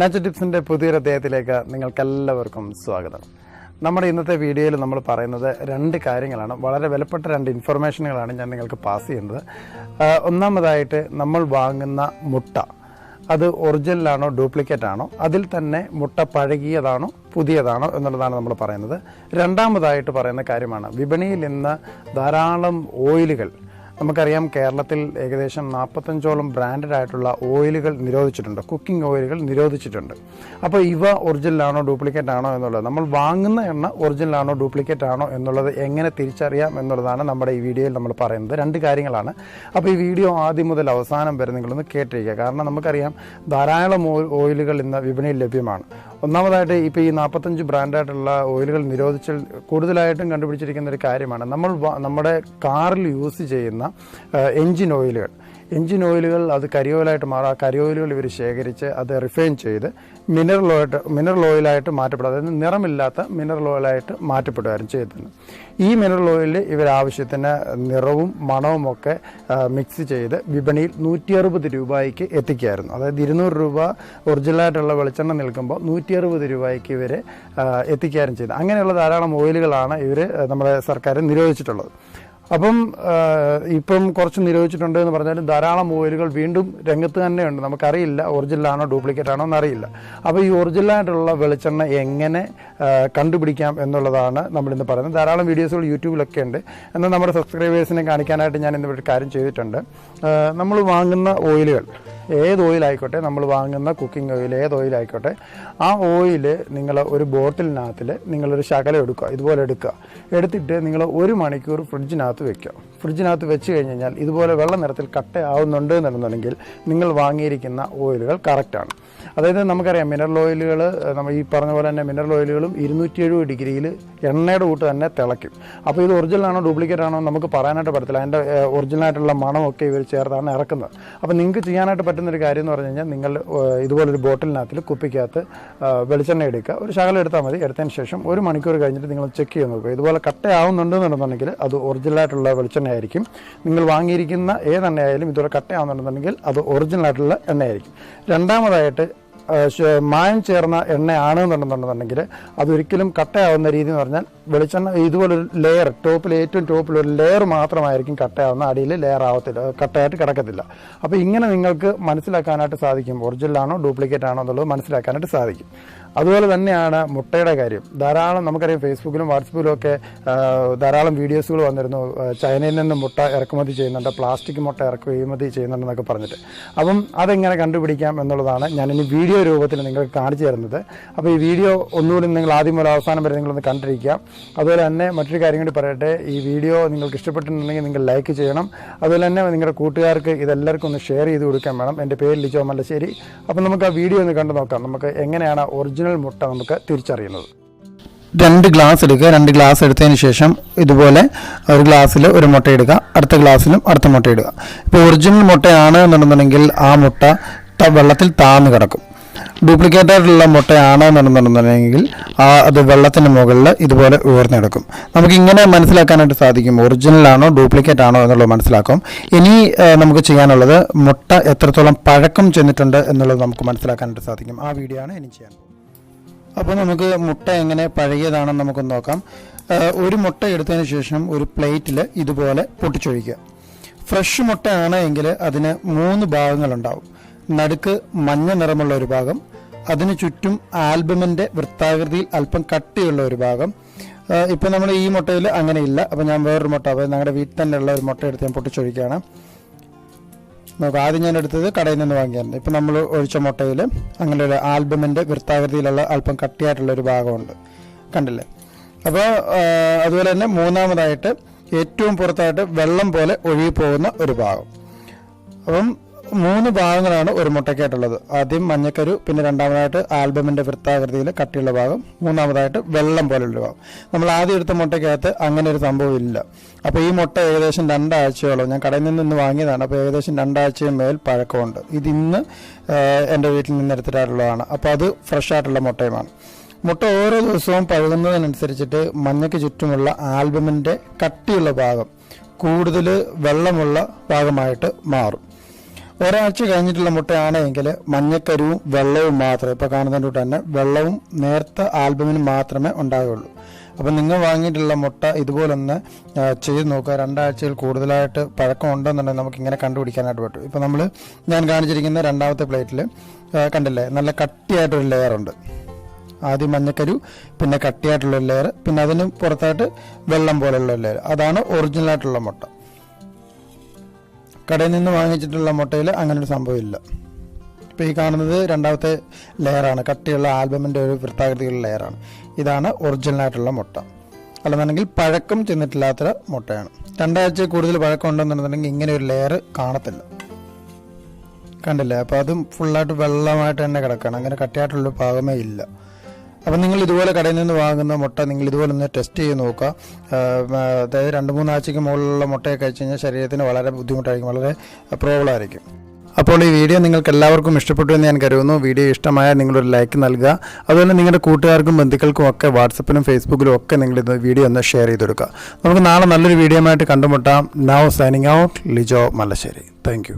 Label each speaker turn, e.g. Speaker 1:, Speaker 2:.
Speaker 1: നാച്ചു ടിപ്സിന്റെ പുതിയൊരു അദ്ദേഹത്തിലേക്ക് നിങ്ങൾക്കെല്ലാവർക്കും സ്വാഗതം. നമ്മുടെ ഇന്നത്തെ വീഡിയോയിൽ നമ്മൾ പറയുന്നത് രണ്ട് കാര്യങ്ങളാണ്. വളരെ വിലപ്പെട്ട രണ്ട് ഇൻഫർമേഷനുകളാണ് ഞാൻ നിങ്ങൾക്ക് പാസ് ചെയ്യുന്നത്. ഒന്നാമതായിട്ട് നമ്മൾ വാങ്ങുന്ന മുട്ട. അത് ഒറിജിനലാണോ ഡ്യൂപ്ലിക്കേറ്റ് ആണോ അതിൽ തന്നെ മുട്ട പഴകിയതാണോ പുതിയതാണോ എന്നുള്ളതാണ് നമ്മൾ പറയുന്നത്. രണ്ടാമതായിട്ട് പറയുന്ന കാര്യമാണ് വിപണിയിൽ ഇന്ന് ധാരാളം ഓയിലുകൾ നമുക്കറിയാം കേരളത്തിൽ ഏകദേശം നാൽപ്പത്തഞ്ചോളം ബ്രാൻഡഡ് ആയിട്ടുള്ള ഓയിലുകൾ നിരോധിച്ചിട്ടുണ്ട്. കുക്കിംഗ് ഓയിലുകൾ നിരോധിച്ചിട്ടുണ്ട്. അപ്പോൾ ഇവ ഒറിജിനലാണോ ഡ്യൂപ്ലിക്കേറ്റ് ആണോ എന്നുള്ളത് നമ്മൾ വാങ്ങുന്ന എണ്ണ ഒറിജിനലാണോ ഡ്യൂപ്ലിക്കേറ്റ് ആണോ എന്നുള്ളത് എങ്ങനെ തിരിച്ചറിയാം എന്നുള്ളതാണ് നമ്മുടെ ഈ വീഡിയോയിൽ നമ്മൾ പറയുന്നത്. രണ്ട് കാര്യങ്ങളാണ്. അപ്പോൾ ഈ വീഡിയോ ആദ്യം മുതൽ അവസാനം വരെ നിങ്ങളൊന്ന് കേട്ടിരിക്കുക. കാരണം നമുക്കറിയാം ധാരാളം ഓയിലുകൾ ഇന്ന് വിപണിയിൽ ലഭ്യമാണ്. ഒന്നാമതായിട്ട് ഇപ്പോൾ ഈ നാൽപ്പത്തഞ്ച് ബ്രാൻഡായിട്ടുള്ള ഓയിലുകൾ നിരോധിച്ച് കൂടുതലായിട്ടും കണ്ടുപിടിച്ചിരിക്കുന്ന ഒരു കാര്യമാണ്. നമ്മൾ നമ്മുടെ കാറിൽ യൂസ് ചെയ്യുന്ന എൻജിൻ ഓയിലുകൾ. എൻജിൻ ഓയിലുകൾ അത് കരിയോയിലായിട്ട് മാറും ആ കരിയോയിലുകൾ ഇവർ ശേഖരിച്ച് അത് റിഫൈൻ ചെയ്ത് മിനറൽ ഓയിട്ട് മിനറൽ ഓയിലായിട്ട് മാറ്റപ്പെടും. അതായത് നിറമില്ലാത്ത മിനറൽ ഓയിലായിട്ട് മാറ്റപ്പെടുകയായിരുന്നു ചെയ്തിരുന്നത്. ഈ മിനറൽ ഓയിൽ ഇവർ ആവശ്യത്തിന് നിറവും മണവും ഒക്കെ മിക്സ് ചെയ്ത് വിപണിയിൽ നൂറ്റി അറുപത് രൂപയ്ക്ക് എത്തിക്കുകയായിരുന്നു. അതായത് ഇരുന്നൂറ് രൂപ ഒറിജിനലായിട്ടുള്ള വെളിച്ചെണ്ണ നിൽക്കുമ്പോൾ നൂറ്റി അറുപത് രൂപയ്ക്ക് ഇവർ എത്തിക്കുകയായിരുന്നു ചെയ്തത്. അങ്ങനെയുള്ള ധാരാളം ഓയിലുകളാണ് ഇവർ നമ്മുടെ സർക്കാർ നിരോധിച്ചിട്ടുള്ളത്. അപ്പം ഇപ്പം കുറച്ച് നിരോധിച്ചിട്ടുണ്ട് എന്ന് പറഞ്ഞാലും ധാരാളം മൊബൈലുകൾ വീണ്ടും രംഗത്ത് തന്നെയുണ്ട്. നമുക്കറിയില്ല ഒറിജിനലാണോ ഡ്യൂപ്ലിക്കേറ്റ് ആണോ എന്നറിയില്ല. അപ്പോൾ ഈ ഒറിജിനലായിട്ടുള്ള വെളിച്ചെണ്ണ എങ്ങനെ കണ്ടുപിടിക്കാം എന്നുള്ളതാണ് നമ്മളിന്ന് പറയുന്നത്. ധാരാളം വീഡിയോസുകൾ യൂട്യൂബിലൊക്കെ ഉണ്ട്. എന്നാൽ നമ്മുടെ സബ്സ്ക്രൈബേഴ്സിനെ കാണിക്കാനായിട്ട് ഞാൻ ഇന്ന് ഒരു കാര്യം ചെയ്തിട്ടുണ്ട്. നമ്മൾ വാങ്ങുന്ന ഓയിലുകൾ ഏത് ഓയിലായിക്കോട്ടെ നമ്മൾ വാങ്ങുന്ന കുക്കിംഗ് ഓയിൽ ഏത് ഓയിലായിക്കോട്ടെ ആ ഓയിൽ നിങ്ങൾ ഒരു ബോട്ടിലിനകത്തിൽ നിങ്ങളൊരു ശകലം എടുക്കുക ഇതുപോലെ എടുക്കുക. എടുത്തിട്ട് നിങ്ങൾ ഒരു മണിക്കൂർ ഫ്രിഡ്ജിനകത്ത് വെക്കുക ഫ്രിഡ്ജിനകത്ത് വെച്ച് കഴിഞ്ഞ് കഴിഞ്ഞാൽ ഇതുപോലെ വെള്ള നിറത്തിൽ കട്ടയാവുന്നുണ്ട് എന്നുണ്ടെന്നുണ്ടെങ്കിൽ നിങ്ങൾ വാങ്ങിയിരിക്കുന്ന ഓയിലുകൾ കറക്റ്റാണ് അതായത് നമുക്കറിയാം മിനറൽ ഓയിലുകൾ നമ്മൾ ഈ പറഞ്ഞ പോലെ തന്നെ മിനറൽ ഓയിലുകളും ഇരുന്നൂറ്റി എഴുപത് ഡിഗ്രിയിൽ എണ്ണയുടെ കൂട്ട് തന്നെ തിളയ്ക്കും. അപ്പോൾ ഇത് ഒറിജിനൽ ആണോ ഡ്യൂപ്ലിക്കേറ്റ് ആണോ നമുക്ക് പറയാനായിട്ട് പറ്റത്തില്ല. അതിന്റെ ഒറിജിനലായിട്ടുള്ള മണമൊക്കെ ഇവർ ചേർത്താണ് ഇറക്കുന്നത്. അപ്പോൾ നിങ്ങൾക്ക് ചെയ്യാനായിട്ട് പറ്റുന്ന ഒരു കാര്യം എന്ന് പറഞ്ഞു കഴിഞ്ഞാൽ നിങ്ങൾ ഇതുപോലൊരു ബോട്ടിലിനകത്തിൽ കുപ്പിക്കകത്ത് വെളിച്ചെണ്ണ എടുക്കുക. ഒരു ശകലം എടുത്താൽ മതി. എടുത്തതിന് ശേഷം ഒരു മണിക്കൂർ കഴിഞ്ഞിട്ട് നിങ്ങൾ ചെക്ക് ചെയ്ത് നോക്കുക ഇതുപോലെ കട്ടയാവുന്നുണ്ടെന്നുണ്ടെന്നുണ്ടെങ്കിൽ അത് ഒറിജിനലായിട്ടുള്ള വെളിച്ചെണ്ണ ആയിരിക്കും നിങ്ങൾ വാങ്ങിയിരിക്കുന്ന ഏതെണ്ണയായാലും ഇതുവരെ കട്ടയാവുന്നുണ്ടെന്നുണ്ടെങ്കിൽ അത് ഒറിജിനൽ ആയിട്ടുള്ള എണ്ണയായിരിക്കും. രണ്ടാമതായിട്ട് മായം ചേർന്ന എണ്ണയാണ് എന്നുണ്ടെന്നുണ്ടെന്നുണ്ടെങ്കിൽ അതൊരിക്കലും കട്ടയാവുന്ന രീതി എന്ന് പറഞ്ഞാൽ വെളിച്ചെണ്ണ ഇതുപോലൊരു ലെയർ ടോപ്പിൽ ഏറ്റവും ടോപ്പിൽ ഒരു ലെയർ മാത്രമായിരിക്കും കട്ടയാവുന്ന അടിയിൽ ലെയർ ആവത്തില്ല കട്ടയായിട്ട് കിടക്കത്തില്ല. അപ്പോൾ ഇങ്ങനെ നിങ്ങൾക്ക് മനസ്സിലാക്കാനായിട്ട് സാധിക്കും ഒറിജിനലാണോ ഡ്യൂപ്ലിക്കേറ്റ് ആണോ എന്നുള്ളത് മനസ്സിലാക്കാനായിട്ട് സാധിക്കും. അതുപോലെ തന്നെയാണ് മുട്ടയുടെ കാര്യം. ധാരാളം നമുക്കറിയാം ഫേസ്ബുക്കിലും വാട്സപ്പിലും ഒക്കെ ധാരാളം വീഡിയോസുകൾ വന്നിരുന്നു ചൈനയിൽ നിന്ന് മുട്ട ഇറക്കുമതി ചെയ്യുന്നുണ്ട് പ്ലാസ്റ്റിക് മുട്ട ഇറക്കുമതി ചെയ്യുന്നുണ്ടെന്നൊക്കെ പറഞ്ഞിട്ട്. അപ്പം അതെങ്ങനെ കണ്ടുപിടിക്കാം എന്നുള്ളതാണ് ഞാനിനി ഇനി വീഡിയോ രൂപത്തിൽ നിങ്ങൾക്ക് കാണിച്ചു തരുന്നത്. അപ്പോൾ ഈ വീഡിയോ ഒന്നുകൂടി നിങ്ങൾ ആദ്യം മുതൽ അവസാനം വരെ നിങ്ങളൊന്ന് കണ്ടിരിക്കുക. അതുപോലെ തന്നെ മറ്റൊരു കാര്യം കൂടി പറയട്ടെ. ഈ വീഡിയോ നിങ്ങൾക്ക് ഇഷ്ടപ്പെട്ടിട്ടുണ്ടെങ്കിൽ നിങ്ങൾ ലൈക്ക് ചെയ്യണം. അതുപോലെ തന്നെ നിങ്ങളുടെ കൂട്ടുകാർക്ക് ഇതെല്ലാവർക്കും ഒന്ന് ഷെയർ ചെയ്ത് കൊടുക്കാൻ വേണം. എന്റെ പേര് ലിജോ മല്ലശ്ശേരി. അപ്പം നമുക്ക് ആ വീഡിയോ ഒന്ന് കണ്ടു നോക്കാം. നമുക്ക് എങ്ങനെയാണ് ഒറിജിനൽ മുട്ട നമുക്ക് തിരിച്ചറിയുന്നത്? രണ്ട് ഗ്ലാസ് എടുക്കുക. രണ്ട് ഗ്ലാസ് എടുത്തതിന് ശേഷം ഇതുപോലെ ഒരു ഗ്ലാസ്സിൽ ഒരു മുട്ട ഇടുക. അടുത്ത ഗ്ലാസ്സിലും അടുത്ത മുട്ട ഇടുക. ഇപ്പോൾ ഒറിജിനൽ മുട്ടയാണ് എന്നുണ്ടെന്നുണ്ടെങ്കിൽ ആ മുട്ട വെള്ളത്തിൽ താന്ന് കിടക്കും. ഡ്യൂപ്ലിക്കേറ്റ് ആയിട്ടുള്ള മുട്ടയാണ് എന്നുണ്ടെന്നുണ്ടെങ്കിൽ ആ അത് വെള്ളത്തിന്റെ മുകളിൽ ഇതുപോലെ ഉയർന്നെടുക്കും. നമുക്ക് ഇങ്ങനെ മനസ്സിലാക്കാനായിട്ട് സാധിക്കും ഒറിജിനൽ ആണോ ഡ്യൂപ്ലിക്കേറ്റ് ആണോ എന്നുള്ളത് മനസ്സിലാക്കും. ഇനി നമുക്ക് ചെയ്യാനുള്ളത് മുട്ട എത്രത്തോളം പഴക്കം ചെന്നിട്ടുണ്ട് എന്നുള്ളത് നമുക്ക് മനസ്സിലാക്കാനായിട്ട് സാധിക്കും. ആ വീഡിയോ ആണ് ഇനി ചെയ്യാൻ അപ്പോൾ നമുക്ക് മുട്ട എങ്ങനെ പഴകിയതാണെന്ന് നമുക്കൊന്ന് നോക്കാം. ഒരു മുട്ട എടുത്തതിന് ശേഷം ഒരു പ്ലേറ്റിൽ ഇതുപോലെ പൊട്ടിച്ചൊഴിക്കുക. ഫ്രഷ് മുട്ടയാണ് എങ്കിൽ അതിന് മൂന്ന് ഭാഗങ്ങളുണ്ടാവും. നടുക്ക് മഞ്ഞ നിറമുള്ള ഒരു ഭാഗം അതിനു ചുറ്റും ആൽബമിന്റെ വൃത്താകൃതിയിൽ അല്പം കട്ടിയുള്ള ഒരു ഭാഗം. ഇപ്പൊ നമ്മൾ ഈ മുട്ടയിൽ അങ്ങനെയില്ല. അപ്പം ഞാൻ വേറൊരു മുട്ട അപ്പോൾ ഞങ്ങളുടെ വീട്ടിൽ ഉള്ള ഒരു മുട്ട എടുത്ത് ഞാൻ പൊട്ടിച്ചൊഴിക്കുകയാണ്. നമുക്ക് ആദ്യം ഞാൻ എടുത്തത് കടയിൽ നിന്ന് വാങ്ങിയായിരുന്നു ഇപ്പൊ നമ്മൾ ഒഴിച്ച മുട്ടയിൽ അങ്ങനെ ഒരു ആൽബമിന്റെ വൃത്താകൃതിയിലുള്ള അല്പം കട്ടിയായിട്ടുള്ള ഒരു ഭാഗമുണ്ട്. കണ്ടില്ലേ? അപ്പോൾ അതുപോലെ തന്നെ മൂന്നാമതായിട്ട് ഏറ്റവും പുറത്തായിട്ട് വെള്ളം പോലെ ഒഴുകി പോകുന്ന ഒരു ഭാഗം. അപ്പം മൂന്ന് ഭാഗങ്ങളാണ് ഒരു മുട്ടയ്ക്കായിട്ടുള്ളത്. ആദ്യം മഞ്ഞക്കരു പിന്നെ രണ്ടാമതായിട്ട് ആൽബമിന്റെ വൃത്താകൃതിയിൽ കട്ടിയുള്ള ഭാഗം മൂന്നാമതായിട്ട് വെള്ളം പോലെയുള്ള ഭാഗം. നമ്മൾ ആദ്യം എടുത്ത മുട്ടയ്ക്കകത്ത് അങ്ങനെ ഒരു സംഭവം ഇല്ല. അപ്പോൾ ഈ മുട്ട ഏകദേശം രണ്ടാഴ്ചയോളം ഞാൻ കടയിൽ നിന്ന് ഇന്ന് വാങ്ങിയതാണ്. അപ്പോൾ ഏകദേശം രണ്ടാഴ്ചയും മേൽ പഴക്കമുണ്ട്. ഇത് ഇന്ന് എന്റെ വീട്ടിൽ നിന്ന് എടുത്തിട്ടുള്ളതാണ്. അപ്പോൾ അത് ഫ്രഷ് ആയിട്ടുള്ള മുട്ടയുമാണ്. മുട്ട ഓരോ ദിവസവും പഴുകുന്നതിനനുസരിച്ചിട്ട് മഞ്ഞയ്ക്ക് ചുറ്റുമുള്ള ആൽബമിന്റെ കട്ടിയുള്ള ഭാഗം കൂടുതൽ വെള്ളമുള്ള ഭാഗമായിട്ട് മാറും. ഒരാഴ്ച കഴിഞ്ഞിട്ടുള്ള മുട്ടയാണ് എങ്കിൽ മഞ്ഞക്കരുവും വെള്ളവും മാത്രമേ ഇപ്പോൾ കാണുന്നതിന്റെ തന്നെ വെള്ളവും നേർത്ത ആൽബമിന് മാത്രമേ ഉണ്ടാവുകയുള്ളൂ. അപ്പം നിങ്ങൾ വാങ്ങിയിട്ടുള്ള മുട്ട ഇതുപോലൊന്ന് ചെയ്ത് നോക്കുക. രണ്ടാഴ്ചയിൽ കൂടുതലായിട്ട് പഴക്കം ഉണ്ടെന്നുണ്ടെങ്കിൽ നമുക്ക് ഇങ്ങനെ കണ്ടുപിടിക്കാനായിട്ട് പറ്റും. ഇപ്പം നമ്മൾ ഞാൻ കാണിച്ചിരിക്കുന്ന രണ്ടാമത്തെ പ്ലേറ്റിൽ കണ്ടില്ലേ നല്ല കട്ടിയായിട്ടൊരു ലെയർ ഉണ്ട്. ആദ്യം മഞ്ഞക്കരു പിന്നെ കട്ടിയായിട്ടുള്ള ലെയർ പിന്നെ അതിന് പുറത്തായിട്ട് വെള്ളം പോലെയുള്ള ലെയർ അതാണ് ഒറിജിനലായിട്ടുള്ള മുട്ട. കടയിൽ നിന്ന് വാങ്ങിച്ചിട്ടുള്ള മുട്ടയിൽ അങ്ങനെ ഒരു സംഭവമില്ല. ഇപ്പോൾ ഈ കാണുന്നത് രണ്ടാമത്തെ ലെയറാണ്. കട്ടിയുള്ള ആൽബമിന്റെ ഒരു വൃത്താകൃതിയുള്ള ലെയറാണ്. ഇതാണ് ഒറിജിനലായിട്ടുള്ള മുട്ട. അല്ലെന്നുണ്ടെങ്കിൽ പഴക്കം ചെന്നിട്ടില്ലാത്ത മുട്ടയാണ്. രണ്ടാഴ്ച കൂടുതൽ പഴക്കം ഉണ്ടെന്നുണ്ടെങ്കിൽ ഇങ്ങനെ ഒരു ലെയർ കാണത്തില്ല. കണ്ടില്ലേ? അപ്പോൾ അതും ഫുള്ളായിട്ട് വെള്ളമായിട്ട് തന്നെ കിടക്കണം അങ്ങനെ കട്ടിയായിട്ടുള്ള ഭാഗമേ ഇല്ല. അപ്പം നിങ്ങൾ ഇതുപോലെ കടയിൽ നിന്ന് വാങ്ങുന്ന മുട്ട നിങ്ങൾ ഇതുപോലെ ഒന്ന് ടെസ്റ്റ് ചെയ്ത് നോക്കുക. അതായത് രണ്ട് മൂന്നാഴ്ചയ്ക്ക് മുകളിലുള്ള മുട്ടയൊക്കെ കഴിച്ച് കഴിഞ്ഞാൽ ശരീരത്തിന് വളരെ ബുദ്ധിമുട്ടായിരിക്കും വളരെ പ്രോബ്ലം ആയിരിക്കും അപ്പോൾ ഈ വീഡിയോ നിങ്ങൾക്ക് എല്ലാവർക്കും ഇഷ്ടപ്പെട്ടു എന്ന് ഞാൻ കരുതുന്നു. വീഡിയോ ഇഷ്ടമായാൽ നിങ്ങളൊരു ലൈക്ക് നൽകുക. അതുപോലെ നിങ്ങളുടെ കൂട്ടുകാർക്കും ബന്ധുക്കൾക്കും ഒക്കെ വാട്സപ്പിലും ഫേസ്ബുക്കിലും ഒക്കെ നിങ്ങൾ ഇത് വീഡിയോ ഒന്ന് ഷെയർ ചെയ്ത് കൊടുക്കുക. നമുക്ക് നാളെ നല്ലൊരു വീഡിയോ ആയിട്ട് കണ്ടുമുട്ടാം now signing out Lijo Malassery thank